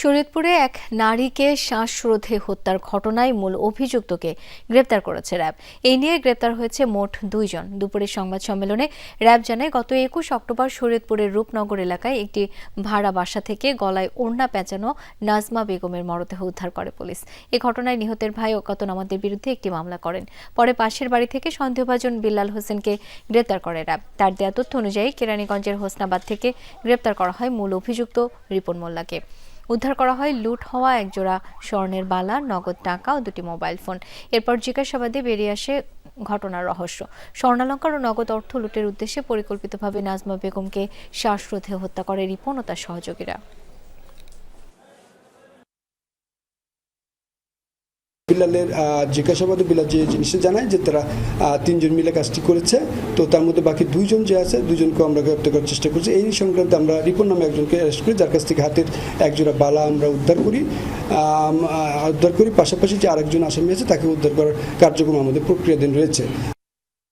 শরীয়তপুরে এক নারীকে শ্বাসরোধে হত্যার ঘটনায় মূল অভিযুক্তকে গ্রেপ্তার করেছে র্যাব। এই নিয়ে গ্রেপ্তার হয়েছে মোট দুইজন দুপুরের সংবাদ সম্মেলনে র্যাব জানায়, গত একুশ অক্টোবর শরীয়তপুরের রূপনগর এলাকায় একটি ভাড়া বাসা থেকে গলায় ওড়না পেঁচানো নাজমা বেগমের মরদেহ উদ্ধার করে পুলিশ। এ ঘটনায় নিহতের ভাই অজ্ঞাতনামাদের বিরুদ্ধে একটি মামলা করেন। পরে পাশের বাড়ি থেকে সন্দেহভাজন বিল্লাল হোসেনকে গ্রেপ্তার করে র্যাব। তার দেয়া তথ্য অনুযায়ী কেরানীগঞ্জের হোসনাবাদ থেকে গ্রেপ্তার করা হয় মূল অভিযুক্ত রিপন মোল্লাকে। উদ্ধার করা হয় লুট হওয়া একজোড়া স্বর্ণের বালা, নগদ টাকা ও দুটি মোবাইল ফোন। এরপর জিজ্ঞাসাবাদে বেরিয়ে আসে ঘটনার রহস্য। স্বর্ণালঙ্কার ও নগদ অর্থ লুটের উদ্দেশ্যে পরিকল্পিতভাবে নাজমা বেগমকে শ্বাসরোধে হত্যা করে রিপন ও তার সহযোগীরা। বিলালের জিজ্ঞাসাবাদে বিলাল যে জিনিসটা জানায় যে তারা তিনজন মিলে কাজটি করেছে, তো তার মধ্যে বাকি দুইজন যে আছে দুজনকে আমরা গ্রেপ্তার করার চেষ্টা করছি। এই সংক্রান্তে আমরা রিপন নামে একজনকে অ্যারেস্ট করি, যার কাছ থেকে হাতের একজোড়া বালা আমরা উদ্ধার করি। উদ্ধার করি। পাশাপাশি যে আরেকজন আসামি আছে তাকে উদ্ধার করার কার্যক্রম আমাদের প্রক্রিয়াধীন রয়েছে।